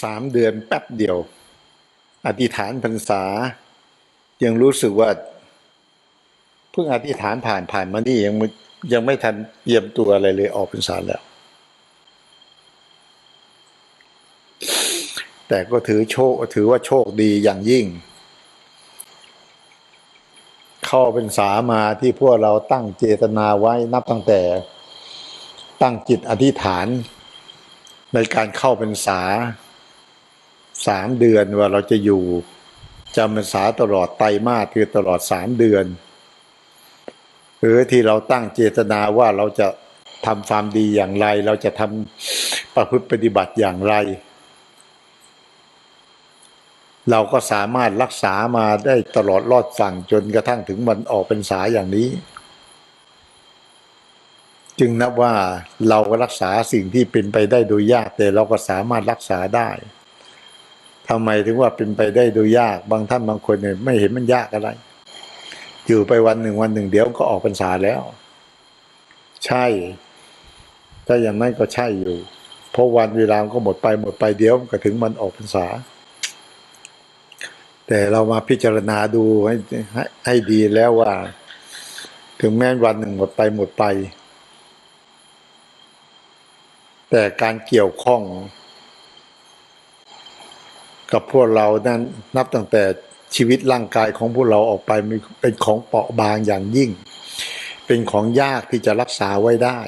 สามเดือนแป๊บเดียว อธิษฐานพรรษา ยังรู้สึกว่าเพิ่งอธิษฐานผ่านผ่านมานี่ยังยังไม่ทันเตรียมตัวอะไรเลยออกพรรษาแล้ว แต่ก็ถือโชคถือว่าโชคดีอย่างยิ่ง เข้าเป็นสามาที่พวกเราตั้งเจตนาไว้นับตั้งแต่ตั้งจิตอธิษฐานในการเข้าเป็นสา สามเดือนว่าเราจะอยู่จำพรรษาตลอดไตรมาสคือตลอดสามเดือน หรือที่เราตั้งเจตนาว่าเราจะทำความดีอย่างไร เราจะทำประพฤติปฏิบัติอย่างไร เราก็สามารถรักษามาได้ตลอดรอดฝั่งจนกระทั่งถึงวันออกเป็นสาอย่างนี้ จึงนับว่าเราก็รักษาสิ่งที่เป็นไปได้โดยยากแต่เราก็สามารถรักษาได้ ทำไมถึงว่าเป็นไปได้โดยยาก บางท่านบางคนเนี่ยไม่เห็นมันยากอะไร อยู่ไปวันหนึ่งวันหนึ่งเดี๋ยวก็ออกพรรษาแล้ว ใช่ ถ้าอย่างนั้นก็ใช่อยู่ เพราะวันเวลาก็หมดไปหมดไปเดี๋ยวมันก็ถึงมันออกพรรษา แต่เรามาพิจารณาดูให้ให้ดีแล้วว่า ถึงแม้วันหนึ่งหมดไปหมดไป แต่การเกี่ยวข้อง กับพวกเรานั้นนับตั้งแต่ชีวิตร่างกายของพวกเราออกไปเป็นของเปราะบางอย่างยิ่ง เป็นของยากที่จะรักษาไว้ได้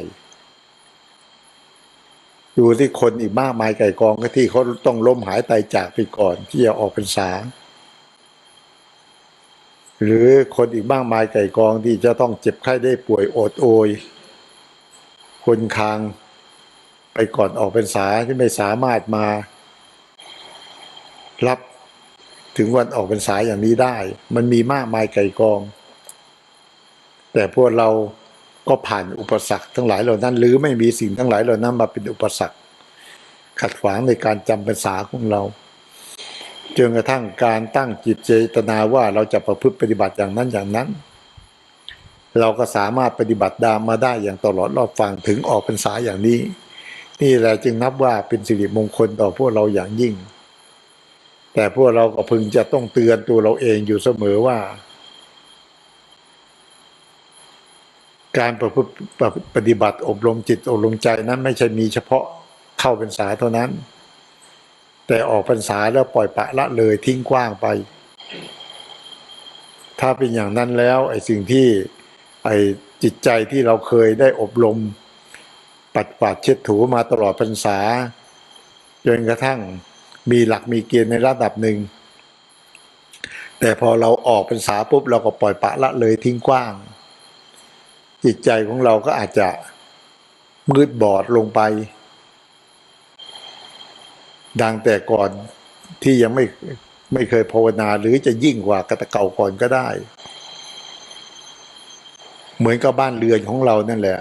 ดูที่คนอีกมากมายไก่กองก็ที่เขาต้องล้มหายตายจากไปก่อนที่จะออกเป็นสาหรือคนอีกมากมายไก่กองที่จะต้องเจ็บไข้ได้ป่วยอดโอย คนคางไปก่อนออกเป็นสาที่ไม่สามารถมา รับถึงวันออกเป็นสายอย่างนี้ได้ มันมีมากมายไก่กอง แต่พวกเราก็ผ่านอุปสรรคทั้งหลายเหล่านั้น หรือไม่มีสิ่งทั้งหลายเหล่านั้นมาเป็นอุปสรรค ขัดขวางในการจำพรรษาของเราจนกระทั่งการตั้งจิตเจตนาว่าเราจะประพฤติปฏิบัติอย่างนั้นอย่างนั้น เราก็สามารถปฏิบัติดามมาได้อย่างตลอดรอบฟังถึงออกพรรษาอย่างนี้ นี่แหละจึงนับว่าเป็นสิริมงคลต่อพวกเราอย่างยิ่ง แต่พวกเราก็พึงจะต้องเตือนตัวเราเองอยู่เสมอว่า การประพฤติปฏิบัติอบรมจิตอบรมใจนั้นไม่ใช่มีเฉพาะเข้าพรรษาเท่านั้น แต่ออกพรรษาแล้วปล่อยปะละเลยทิ้งกว้างไป ถ้าเป็นอย่างนั้นแล้วไอ้สิ่งที่ไอ้จิตใจที่เราเคยได้อบรม ปัดกวาดเช็ดถูมาตลอดพรรษาจนกระทั่ง มีหลักมีเกณฑ์ในระดับหนึ่ง แต่พอเราออกพรรษาปุ๊บเราก็ปล่อยปะละเลยทิ้งกว้าง จิตใจของเราก็อาจจะมืดบอดลงไป ดังแต่ก่อนที่ยังไม่ไม่เคยภาวนาหรือจะยิ่งกว่ากระตะเก่าก่อนก็ได้ เหมือนกับบ้านเรือนของเรานั่นแหละ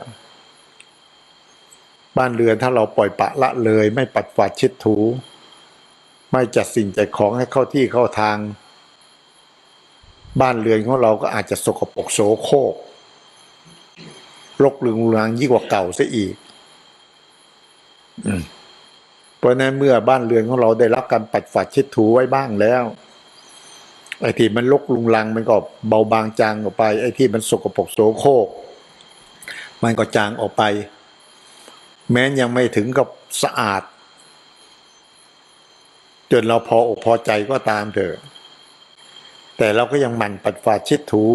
บ้านเรือนถ้าเราปล่อยปะละเลย ไม่ปัดกวาดเช็ดถู ไม่จัดสิ่งจัดของให้เข้าที่เข้าทาง บ้านเรือนของเราก็อาจจะสกปรกโสโครกรกลึงรางยิ่งกว่าเก่าซะอีกอเพราะนั้นเมื่อบ้านเรือนของเราได้รับการปัดฝาดเช็ดถูไว้บ้างแล้ว ไอ้ที่มันลกลุงลังมันก็เบาบางจางออกไป ไอ้ที่มันสกปรกโสโครกมันก็จางออกไป แม้ยังไม่ถึงกับสะอาด จนเราพออกพอใจก็ตามเถอะ แต่เราก็ยังหมั่นปัดฝาดช็ดถู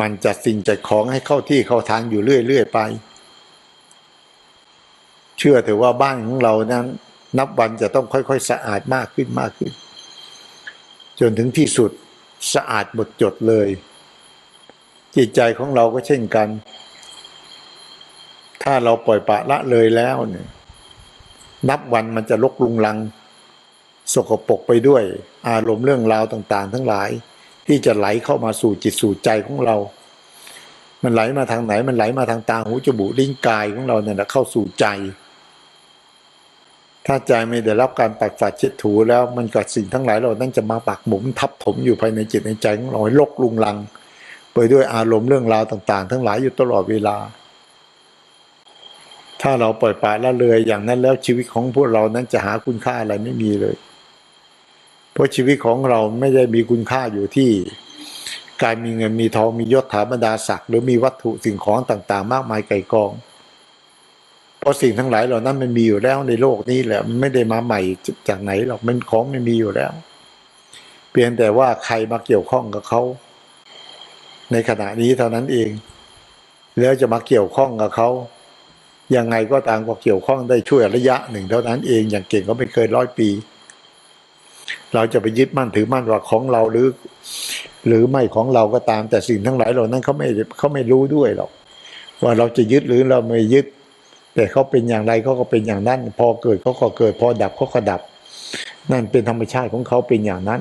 มันจัดสิ่งจัดของให้เข้าที่เข้าทางอยู่เรื่อยๆไป เชื่อเถอะว่าบ้านของเรานั้น นับวันจะต้องค่อยๆ สะอาดมากขึ้นมากขึ้น จนถึงที่สุดสะอาดหมดจดเลย จิตใจของเราก็เช่นกัน ถ้าเราปล่อยปละละเลยแล้วเนี่ย นับวันมันจะลกลุงลัง สกปรกไปด้วย อารมณ์เรื่องราวต่างๆ ทั้งหลาย ที่จะไหลเข้ามาสู่จิตสู่ใจของเรา มันไหลมาทางไหน มันไหลมาทางตาหูจมูกลิ้นกายของเราเนี่ยนะเข้าสู่ใจ ถ้าใจไม่ได้รับการปัดฝาดเช็ดถูแล้วมันกับสิ่งทั้งหลายเหล่านั้นจะมาปักหมุมทับถมอยู่ภายในจิตในใจของเราให้ลกลุงลัง ไปด้วยอารมณ์เรื่องราวต่าง ๆ ทั้งหลายอยู่ตลอดเวลา ถ้าเราปล่อยปละละเลยอย่างนั้นแล้วชีวิตของพวกเรานั้นจะหาคุณค่าอะไรไม่มีเลย เพราะชีวิตของเราไม่ได้มีคุณค่าอยู่ที่การมีเงินมีทองมียศถาบรรดาศักดิ์หรือมีวัตถุสิ่งของต่าง ๆ มากมายไก่กอง เพราะสิ่งทั้งหลายเหล่านั้นมันมีอยู่แล้วในโลกนี้แหละมันไม่ได้มาใหม่จากไหนหรอกมันของมันมีอยู่แล้ว เพียงแต่ว่าใครมาเกี่ยวข้องกับเขา ในขณะนี้เท่านั้นเอง แล้วจะมาเกี่ยวข้องกับเขา ยังไงก็ตามก็เกี่ยวข้องได้ช่วยระยะหนึ่งเท่านั้นเองอย่างเก่งก็ไม่เกินร้อยปี เราจะไปยึดมั่นถือมั่นว่าของเราหรือ หรือไม่ของเราก็ตามแต่สิ่งทั้งหลายเหล่านั้นเขาไม่เขาไม่รู้ด้วยหรอกว่าเราจะยึดหรือเราไม่ยึด แต่เขาเป็นอย่างไรเขาก็เป็นอย่างนั้น พอเกิดเขาก็เกิด พอดับเขาก็ดับ นั่นเป็นธรรมชาติของเขาเป็นอย่างนั้น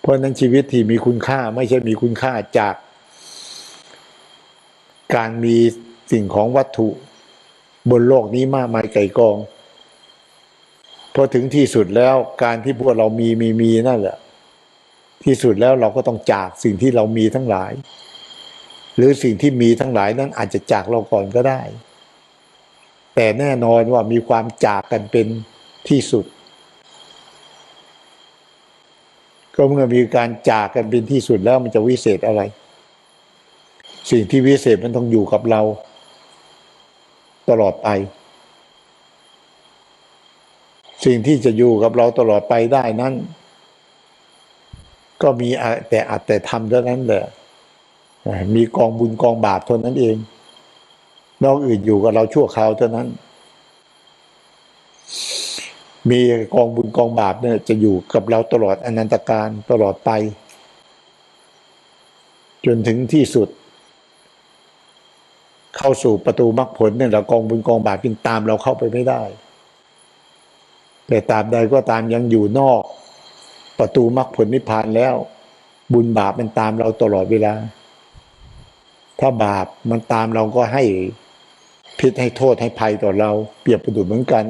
เพราะนั้นชีวิตที่มีคุณค่าไม่ใช่มีคุณค่าจาก การมีสิ่งของวัตถุ บนโลกนี้มากมายไก่กองพอถึงที่สุดแล้วการที่พวกเรามีมีมีนั่นแหละ ที่สุดแล้วเราก็ต้องจากสิ่งที่เรามีทั้งหลาย หรือสิ่งที่มีทั้งหลายนั้นอาจจะจากเราก่อนก็ได้ แต่แน่นอนว่ามีความจากกันเป็นที่สุด ก็เมื่อมีการจากกันเป็นที่สุดแล้วมันจะวิเศษอะไร สิ่งที่วิเศษมันต้องอยู่กับเรา ตลอดไป สิ่งที่จะอยู่กับเราตลอดไปได้นั้น ก็มีแต่อัดแต่ทำเท่านั้นแหละมีกองบุญกองบาปเท่านั้นเอง นอกอื่นอยู่กับเราชั่วคราวเท่านั้น มีกองบุญกองบาปเนี่ย จะอยู่กับเราตลอดอนันตการตลอดไป จนถึงที่สุด เข้าสู่ประตูมรรคผลเนี่ยเรากองบุญกองบาปจึงตามเราเข้าไปไม่ได้ แต่ตามใดก็ตามยังอยู่นอก ประตูมรรคผลนิพพานแล้ว บุญบาปมันตามเราตลอดเวลา ถ้าบาปมันตามเราก็ให้พิษให้โทษให้ภัยต่อเรา เปรียบประดุจเหมือนกัน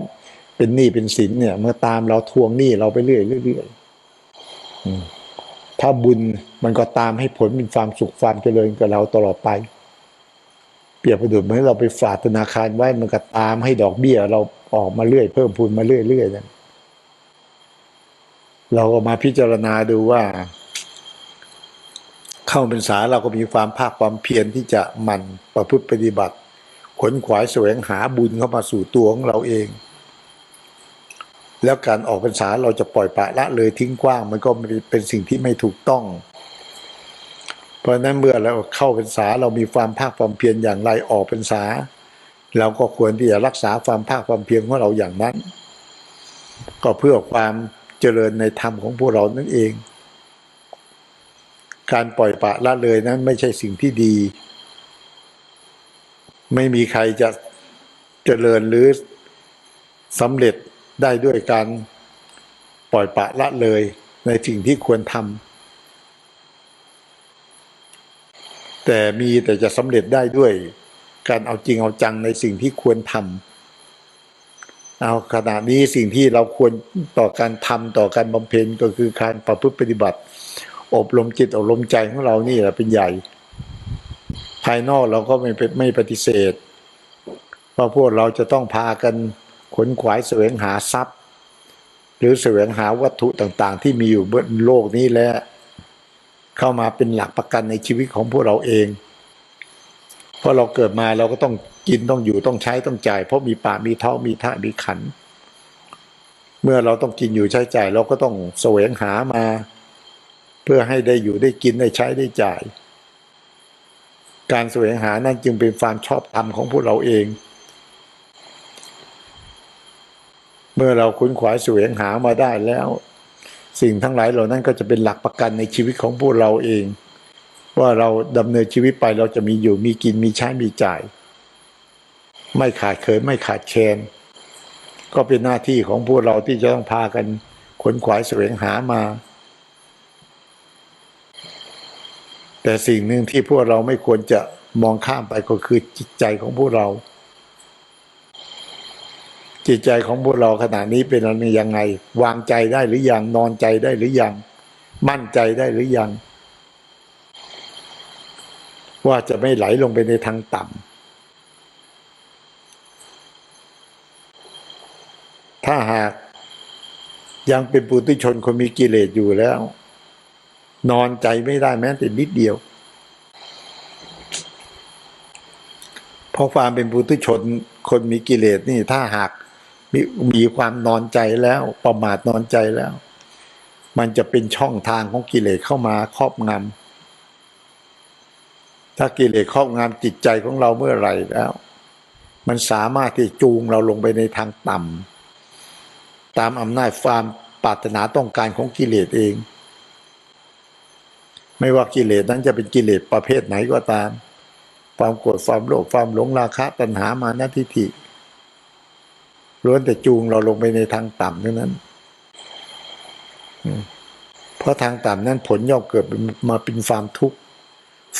เป็นหนี้เป็นสินเนี่ยเมื่อตามเราทวงหนี้เราไปเรื่อยเรื่อยถ้าบุญมันก็ตามให้ผลเป็นความสุขความเจริญกับเราตลอดไป รียบประดุจเหมือนเราไปฝากธนาคารไว้มันก็ตามให้ดอกเบี้ย เราออกมาเรื่อยเพิ่มพูนมาเรื่อยเรื่อยนั่นเราก็มาพิจารณาดูว่า เข้าเป็นษาเราก็มีความภาคความเพียรที่จะมันประพฤติปฏิบัติ ขนขวายแสวงหาบุญเข้ามาสู่ตัวของเราเอง แล้วการออกพรรษาเราจะปล่อยปละละเลยทิ้งกว้าง มันก็เป็นสิ่งที่ไม่ถูกต้อง เพราะนั้นเมื่อเราเข้าพรรษาเรามีความภาคความเพียรอย่างไรออกพรรษา เราก็ควรที่จะรักษาความภาคความเพียรของเราอย่างนั้น ก็เพื่อความเจริญในธรรมของพวกเรานั่นเอง การปล่อยปะละเลยนั้นไม่ใช่สิ่งที่ดี ไม่มีใครจะเจริญหรือสำเร็จได้ด้วยการปล่อยปะละเลยในสิ่งที่ควรทำ แต่มีแต่จะสำเร็จได้ด้วย การเอาจริงเอาจังในสิ่งที่ควรทำเอาขณะนี้สิ่งที่เราควรต่อการทำต่อการบำเพ็ญก็คือการประพฤติปฏิบัติ อบรมจิตอบรมใจของเรานี่แหละเป็นใหญ่ ภายนอกเราก็ไม่ไม่ปฏิเสธว่าพวกเราจะต้องพากันขนขวายแสวงหาทรัพย์ หรือแสวงหาวัตถุต่างๆ ที่มีอยู่บนโลกนี้แล้ว เข้ามาเป็นหลักประกันในชีวิตของพวกเราเอง เพราะเราเกิดมาเราก็ต้องกินต้องอยู่ต้องใช้ต้องจ่าย เพราะมีปากมีท้องมีท่ามีขัน เมื่อเราต้องกินอยู่ใช้จ่าย เราก็ต้องแสวงหามา เพื่อให้ได้อยู่ได้กินได้ใช้ได้จ่าย การแสวงหานั่นจึงเป็นความชอบธรรมของพวกเราเอง เมื่อเราคุ้นขวายแสวงหามาได้แล้ว สิ่งทั้งหลายเหล่านั้นก็จะเป็นหลักประกันในชีวิตของพวกเราเอง ว่าเราดำเนินชีวิตไปเราจะมีอยู่มีกินมีใช้มีจ่าย ไม่ขาดเคินไม่ขาดแคลนก็เป็นหน้าที่ของพวกเราที่จะต้องพากันขนขวายแสวงหามา แต่สิ่งหนึ่งที่พวกเราไม่ควรจะมองข้ามไปก็คือจิตใจของพวกเรา จิตใจของพวกเราขณะนี้เป็นอะไรยังไง วางใจได้หรือยังนอนใจได้หรือยัง มั่นใจได้หรือยัง ว่าจะไม่ไหลลงไปในทางต่ำถ้าหากยังเป็นปุถุชนคนมีกิเลสอยู่แล้ว นอนใจไม่ได้แม้แต่นิดเดียว เพราะความเป็นปุถุชนคนมีกิเลสนี่ถ้าหาก มีมีความนอนใจแล้วประมาทนอนใจแล้ว มันจะเป็นช่องทางของกิเลสเข้ามาครอบงำถ้ากิเลสครอบงำจิตใจของเราเมื่อไหร่แล้ว มันสามารถที่จูงเราลงไปในทางต่ำตามอำนาจความปรารถนาต้องการของกิเลสเอง ไม่ว่ากิเลสนั้นจะเป็นกิเลสประเภทไหนก็ตาม ความโกรธความโลภความหลงราคะตัณหามานะทิฏฐิ ล้วนแต่จูงเราลงไปในทางต่ำเท่านั้น เพราะทางต่ำนั้นผลย่อมเกิดมาเป็นความทุกข์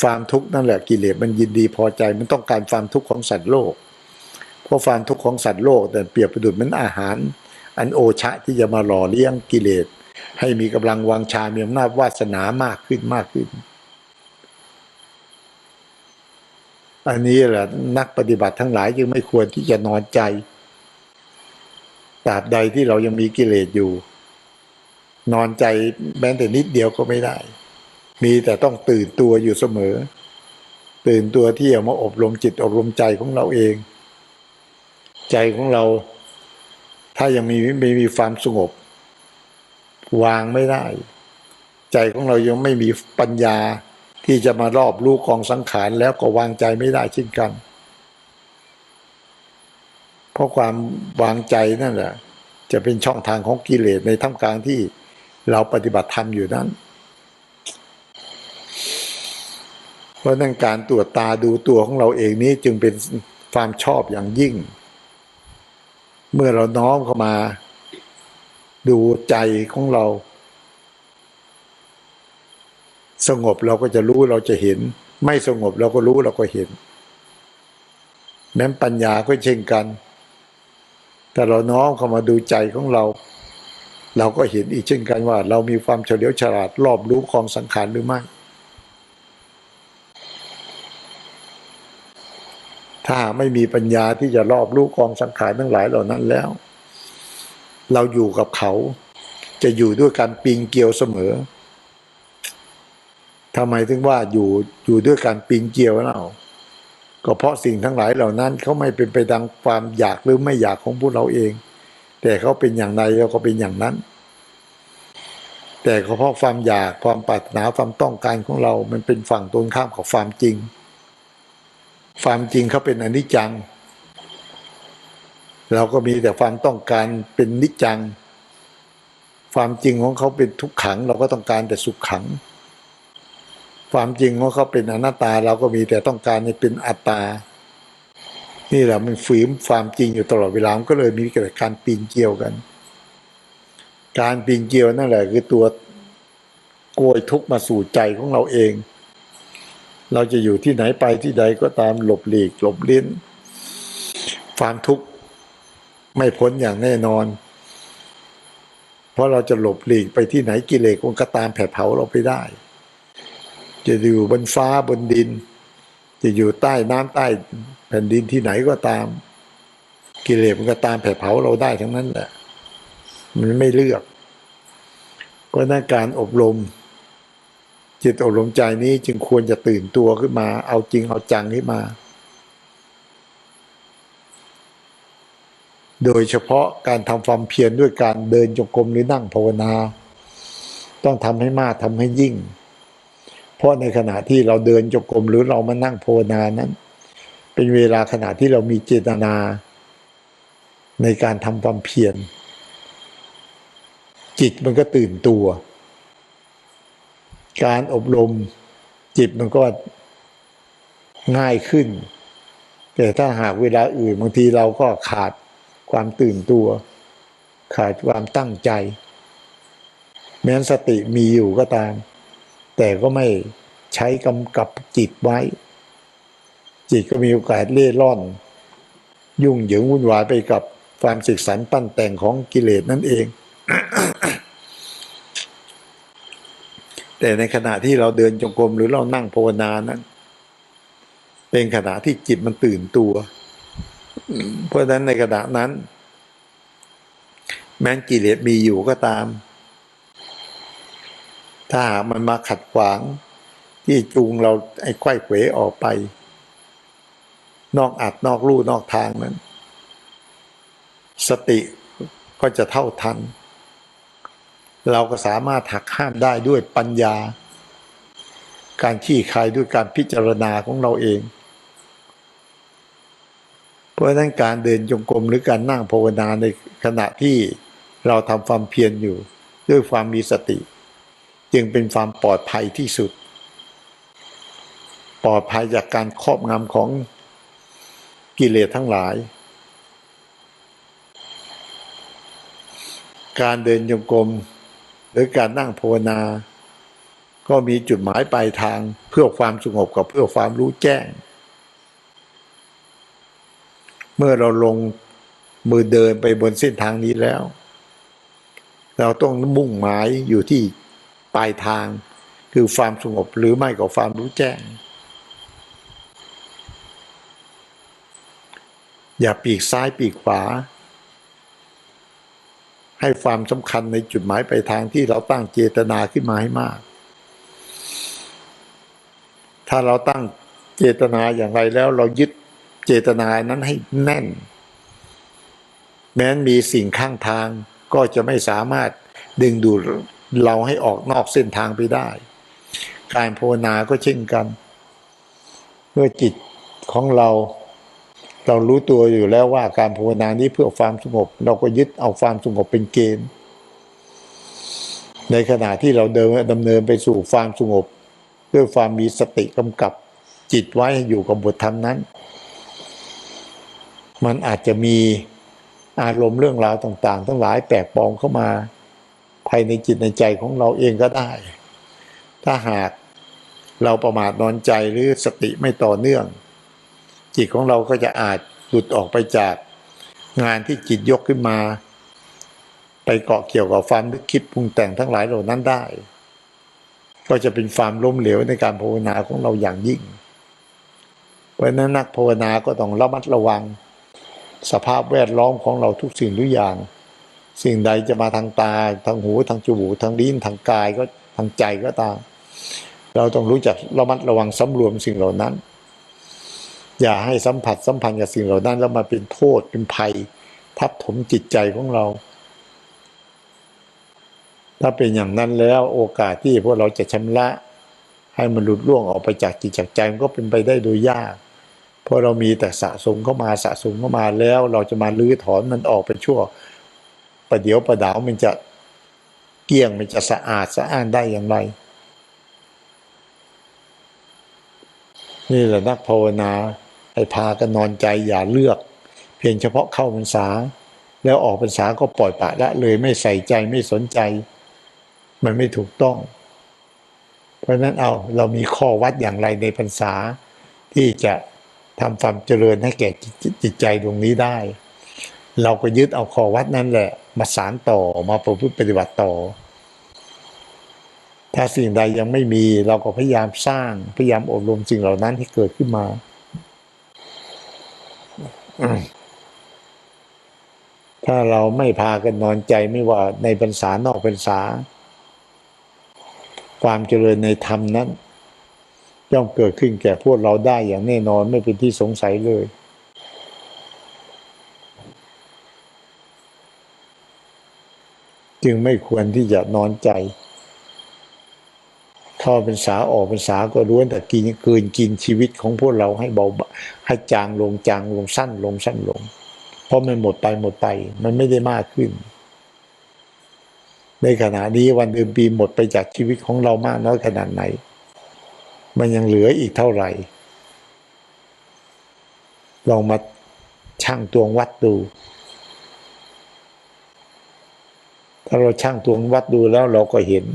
ความทุกข์นั่นแหละกิเลสมันยินดีพอใจ มันต้องการความทุกข์ของสัตว์โลก เพราะความทุกข์ของสัตว์โลกแต่เปรียบประดุจเหมือนอาหาร อันโอชะที่จะมาหล่อเลี้ยงกิเลส ให้มีกำลังวังชา มีอำนาจวาสนามากขึ้นมากขึ้น อันนี้แหละนักปฏิบัติทั้งหลายจึงไม่ควรที่จะนอนใจ ตราบใดที่เรายังมีกิเลสอยู่ นอนใจแม้แต่นิดเดียวก็ไม่ได้ มีแต่ต้องตื่นตัวอยู่เสมอ ตื่นตัวที่จะมาอบรมจิตอบรมใจของเราเอง ใจของเรา ถ้ายังมีไม่มีความสงบ วางไม่ได้ ใจของเรายังไม่มีปัญญาที่จะมารอบรู้กองสังขารแล้วก็วางใจไม่ได้เช่นกันเพราะความวางใจนั่นแหละจะเป็นช่องทางของกิเลสในท่ามกลางที่เราปฏิบัติธรรมอยู่นั้น เพราะนั้นการตรวจตาดูตัวของเราเองนี้จึงเป็นความชอบอย่างยิ่ง เมื่อเราน้อมเข้ามา ดูใจของเรา สงบเราก็จะรู้เราจะเห็น ไม่สงบเราก็รู้เราก็เห็นแม้นปัญญาก็เช่นกัน แต่เราน้อมเข้ามาดูใจของเรา เราก็เห็นอีกเช่นกันว่า เรามีความเฉลียวฉลาดรอบรู้ของสังขารหรือไม่ ถ้าไม่มีปัญญาที่จะรอบรู้กองสังขารทั้งหลายเหล่านั้นแล้ว เราอยู่กับเขา จะอยู่ด้วยการปีงเกียวเสมอทำไมถึงว่าอยู่อยู่ด้วยการปีงเกียวเรา ก็เพราะสิ่งทั้งหลายเหล่านั้นเขาไม่เป็นไปดังความอยากหรือไม่อยากของพวกเราเอง แต่เขาเป็นอย่างไรเราก็เป็นอย่างนั้น แต่เพราะความอยากความปรารถนาความต้องการของเรา มันเป็นฝั่งตรงข้ามกับความจริง ความจริงเขาเป็นอนิจจัง เราก็มีแต่ความต้องการเป็นนิจจัง ความจริงของเขาเป็นทุกขัง เราก็ต้องการแต่สุขขัง ความจริงของเขาเป็นอนัตตา เราก็มีแต่ต้องการให้เป็นอัตตา นี่แหละมันฝืนความจริงอยู่ตลอดเวลามันก็เลยมีเกิดการปีนเกี่ยวกัน การปีนเกี่ยวนั่นแหละ คือตัวโกยทุกมาสู่ใจของเราเอง เราจะอยู่ที่ไหนไปที่ใดก็ตามหลบหลีกหลบลิ้นความทุกข์ไม่พ้นอย่างแน่นอน เพราะเราจะหลบหลีกไปที่ไหนกิเลสมันก็ตามแผดเผาเราไปได้ จะอยู่บนฟ้าบนดิน จะอยู่ใต้น้ำใต้แผ่นดินที่ไหนก็ตาม กิเลสมันก็ตามแผดเผาเราได้ทั้งนั้นแหละ มันไม่เลือกเพราะนั้นการอบรม จิตอบรมใจนี้จึงควรจะตื่นตัวขึ้นมา เอาจริงเอาจังขึ้นมา โดยเฉพาะการทำความเพียรด้วยการเดินจงกรมหรือนั่งภาวนา ต้องทำให้มากทำให้ยิ่ง เพราะในขณะที่เราเดินจงกรมหรือเรามานั่งภาวนานั้น เป็นเวลาขณะที่เรามีเจตนา ในการทำความเพียรจิตมันก็ตื่นตัว การอบรมจิตมันก็ง่ายขึ้น แต่ถ้าหากเวลาอื่นบางทีเราก็ขาดความตื่นตัว ขาดความตั้งใจ แม้นสติมีอยู่ก็ตาม แต่ก็ไม่ใช้กำกับจิตไว้ จิตก็มีโอกาสเล่ร่อน ยุ่งเหยิงวุ่นวายไปกับความศึกสันปั้นแต่งของกิเลสนั่นเอง แต่ในขณะที่เราเดินจงกรมหรือเรานั่งภาวนานั้น เป็นขณะที่จิตมันตื่นตัว เพราะฉะนั้นในขณะนั้น แม้กิเลสมีอยู่ก็ตาม ถ้าหากมันมาขัดขวาง ที่จูงเราไอ้ไขว้เขวออกไป นอกอัดนอกลู่นอกทางนั้น สติก็จะเท่าทัน เราก็สามารถหักห้ามได้ด้วยปัญญา การขี้คายด้วยการพิจารณาของเราเอง เพราะฉะนั้นการเดินจงกรมหรือการนั่งภาวนาในขณะที่เราทำความเพียรอยู่ ด้วยความมีสติ จึงเป็นความปลอดภัยที่สุด ปลอดภัยจากการครอบงำของกิเลสทั้งหลาย การเดินจงกรมหรือการนั่งภาวนา ก็มีจุดหมายปลายทางเพื่อความสงบกับเพื่อความรู้แจ้ง เมื่อเราลงมือเดินไปบนเส้นทางนี้แล้ว เราต้องมุ่งหมายอยู่ที่ ปลายทาง คือความสงบหรือไม่ก็ความรู้แจ้ง อย่าปีกซ้ายปีกขวา ให้ความสำคัญในจุดหมายปลายทางที่เราตั้งเจตนาขึ้นมาให้มาก ถ้าเราตั้งเจตนาอย่างไรแล้วเรายึดเจตนานั้นให้แน่น แม้นมีสิ่งข้างทางก็จะไม่สามารถดึงดูด เราให้ออกนอกเส้นทางไปได้ การภาวนาก็เช่นกัน เมื่อจิตของเราเรารู้ตัวอยู่แล้วว่าการภาวนานี้เพื่อความสงบ เราก็ยึดเอาความสงบเป็นเกณฑ์ ในขณะที่เราเดินดำเนินไปสู่ความสงบ ด้วยความมีสติกำกับจิตไว้อยู่กับบทธรรมนั้น มันอาจจะมีอารมณ์เรื่องราวต่าง ๆ ทั้งหลายแปลกปลอมเข้ามา ภายในจิตในใจของเราเองก็ได้ ถ้าหากเราประมาทนอนใจหรือสติไม่ต่อเนื่อง จิตของเราก็จะอาจหลุดออกไปจากงานที่จิตยกขึ้นมา ไปเกาะเกี่ยวกับความนึกคิดปรุงแต่งทั้งหลายเหล่านั้นได้ ก็จะเป็นความล้มเหลวในการภาวนาของเราอย่างยิ่ง เพราะนั้นนักภาวนาก็ต้องระมัดระวัง สภาพแวดล้อมของเราทุกสิ่งทุกอย่าง สิ่งใดจะมาทางตา ทางหู ทางจมูก ทางลิ้น ทางกายก็ทางใจก็ตาม เราต้องรู้จักระมัดระวังสำรวมสิ่งเหล่านั้น อย่าให้สัมผัสสัมพันธ์กับสิ่งเหล่านั้น แล้วมาเป็นโทษเป็นภัย ทับถมจิตใจของเรา ถ้าเป็นอย่างนั้นแล้วโอกาสที่พวกเราจะชำระให้มันหลุดล่วงออกไปจากจิตจากใจมันก็เป็นไปได้โดยยากเพราะเรามีแต่สะสมเข้ามาสะสมเข้ามาแล้ว เราจะมาลื้อถอนมันออกไปชั่ว ประเดี๋ยวประดาวมันจะเกลี้ยงมันจะสะอาดสะอ้านได้อย่างไร นี่แหละนักภาวนาให้พากันนอนใจอย่าเลือก เพียงเฉพาะเข้าพรรษา แล้วออกพรรษาก็ปล่อยปะละเลยไม่ใส่ใจไม่สนใจ มันไม่ถูกต้อง เพราะฉะนั้นเอาเรามีข้อวัดอย่างไรในพรรษา ที่จะทำความเจริญให้แก่จิตใจดวงนี้ได้ เราก็ยึดเอาข้อวัดนั่นแหละ มาสารต่อมาประพฤติปฏิบัติต่อ ถ้าสิ่งใดยังไม่มีเราก็พยายามสร้างพยายามอบรมสิ่งเหล่านั้นให้เกิดขึ้นมาถ้าเราไม่พากันนอนใจไม่ว่าในพรรษานอกพรรษา ความเจริญในธรรมนั้นย่อมเกิดขึ้นแก่พวกเราได้อย่างแน่นอนไม่เป็นที่สงสัยเลย จึงไม่ควรที่จะนอนใจเข้าเป็นษาออกเป็นษาก็ล้วนแต่กินเกินกินชีวิตของพวกเราให้เบาให้จางลงจางลงสั้นลงสั้นลง เพราะมันหมดไปหมดไป มันไม่ได้มากขึ้น ในขณะนี้วันเดือนปีหมดไปจากชีวิตของเรามากน้อยขนาดไหน มันยังเหลืออีกเท่าไหร่ ลองมาช่างตวงวัดดู ถ้าเราช่างตวงวัดดูแล้วเราก็เห็น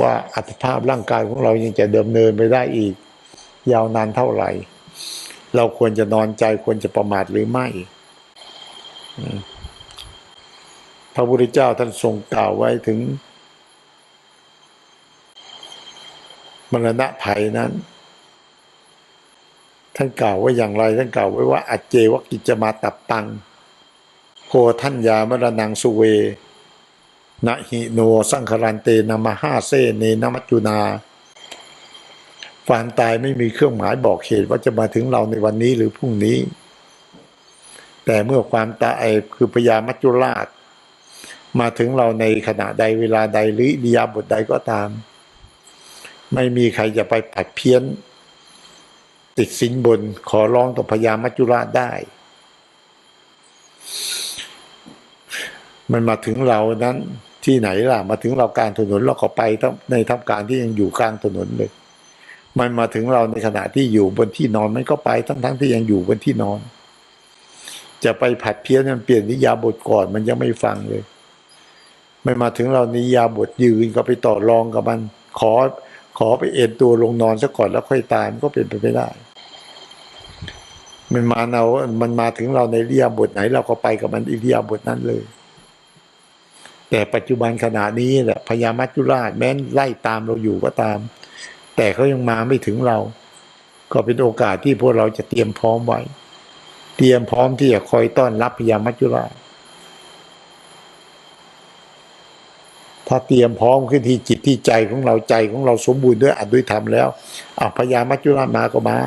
ว่าอัตภาพร่างกายของเรายังจะเดิมเนินไปได้อีก ยาวนานเท่าไหร่ เราควรจะนอนใจควรจะประมาทหรือไม่ พระพุทธเจ้าท่านทรงกล่าวไว้ถึง มรณะภัยนั้น ท่านกล่าวว่าอย่างไร ท่านกล่าวไว้ว่าอัจเจวกิจมาตับตัง โคทัญญามรนังสุเวนะหิโนสังครันเตนามห้าเซเนนมัจจุนาความตายไม่มีเครื่องหมายบอกเหตุว่าจะมาถึงเราในวันนี้หรือพรุ่งนี้ แต่เมื่อความตายคือพญามัจจุราช มาถึงเราในขณะใดเวลาใดหรืออิริยาบทใดก็ตาม ไม่มีใครจะไปผัดเพี้ยน ติดสินบนขอร้องต่อพญามัจจุราชได้ มันมาถึงเรานั้นที่ไหนล่ะ มาถึงเรากลางถนนเราก็ไปในทำการที่ยังอยู่กลางถนนเลย มันมาถึงเราในขณะที่อยู่บนที่นอนมันก็ไปทั้งๆทที่ยังอยู่บนที่นอน จะไปผัดเพี้ยนมันเปลี่ยนนิยาบทก่อนมันยังไม่ฟังเลย มันมาถึงเรานิยาบทยืนก็ไปต่อรองกับมัน ขอขอไปเอ็นตัวลงนอนซะก่อนแล้วค่อยตายมันก็เป็นไปไม่ได้ มันมาเรา มันมาถึงเราในอิริยาบทไหน เราก็ไปกับมันอิริยาบทนั้นเลย แต่ปัจจุบันขณะนี้แหละพญามัจจุราชแม้นไล่ตามเราอยู่ก็ตาม แต่เขายังมาไม่ถึงเรา ก็เป็นโอกาสที่พวกเราจะเตรียมพร้อมไว้ เตรียมพร้อมที่จะคอยต้อนรับพญามัจจุราชถ้าเตรียมพร้อมขึ้นที่จิตที่ใจของเราใจของเราสมบูรณ์ด้วยอัดด้วยธรรมแล้วอะพญามัจจุราชมาก็มา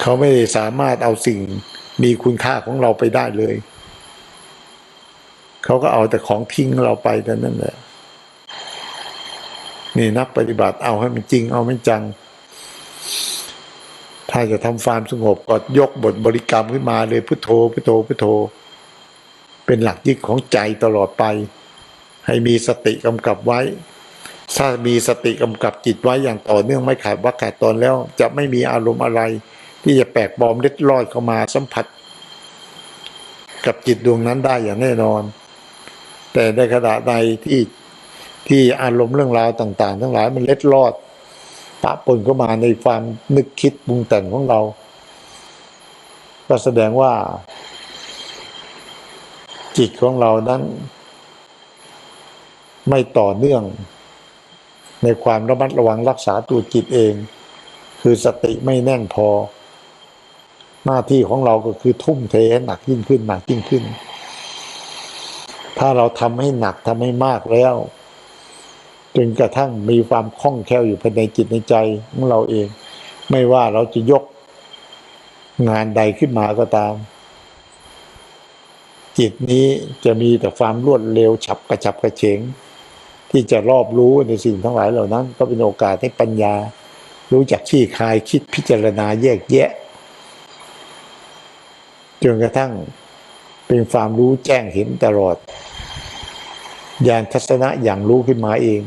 เขาไม่สามารถเอาสิ่งมีคุณค่าของเราไปได้เลย เขาก็เอาแต่ของทิ้งเราไปแต่นั่นแหละนี่นักปฏิบัติเอาให้มันจริง เอาไม่จัง ถ้าจะทำความสงบก็ยกบทบริกรรมขึ้นมาเลยพุทโธพุทโธพุทโธ เป็นหลักยึดของใจตลอดไป ให้มีสติกำกับไว้ ถ้ามีสติกำกับจิตไว้อย่างต่อเนื่องไม่ขาดว่าขาดตอนแล้ว จะไม่มีอารมณ์อะไร ที่จะแปลกปลอมเล็ดลอดเข้ามาสัมผัส กับจิตดวงนั้นได้อย่างแน่นอน แต่ในขณะใดที่ที่อารมณ์เรื่องราวต่าง ๆ ทั้งหลายมันเล็ดลอดปะปนเข้ามาในความนึกคิดปรุงแต่งของเรา ก็แสดงว่า จิตของเรานั้น ไม่ต่อเนื่อง ในความระมัดระวังรักษาตัวจิตเอง คือสติไม่แน่นพอ หน้าที่ของเราก็คือทุ่มเทหนักยิ่งขึ้นหนักยิ่งขึ้น ถ้าเราทำให้หนักทำให้มากแล้วจนกระทั่งมีความคล่องแคล่วอยู่ภายในจิตในใจของเราเอง ไม่ว่าเราจะยกงานใดขึ้นมาก็ตาม จิตนี้จะมีแต่ความรวดเร็วฉับกระฉับกระเฉง ที่จะรอบรู้ในสิ่งทั้งหลายเหล่านั้น ก็เป็นโอกาสให้ปัญญา รู้จักที่คายคิดพิจารณาแยกแยะจนกระทั่งเป็นความรู้แจ้งเห็นตลอด ญาณทัศนะอย่างรู้ขึ้นมาเอง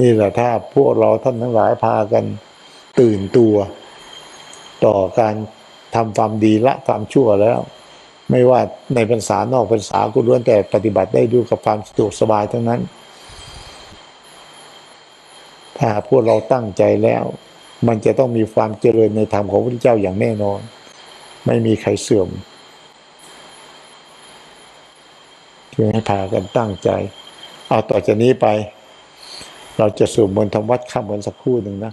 นี่แหละถ้าพวกเราท่านทั้งหลายพากันตื่นตัว ต่อการทำความดีละความชั่วแล้ว ไม่ว่าในพรรษานอกพรรษาก็ล้วนแต่ปฏิบัติได้ด้วยกับความสะดวกสบายทั้งนั้น ถ้าพวกเราตั้งใจแล้ว มันจะต้องมีความเจริญในธรรมของพระพุทธเจ้าอย่างแน่นอน ไม่มีใครเสื่อม จึงให้พากันตั้งใจ เอาต่อจากนี้ไป เราจะสวดมนต์ทำวัดข้ามวันสักครู่หนึ่งนะ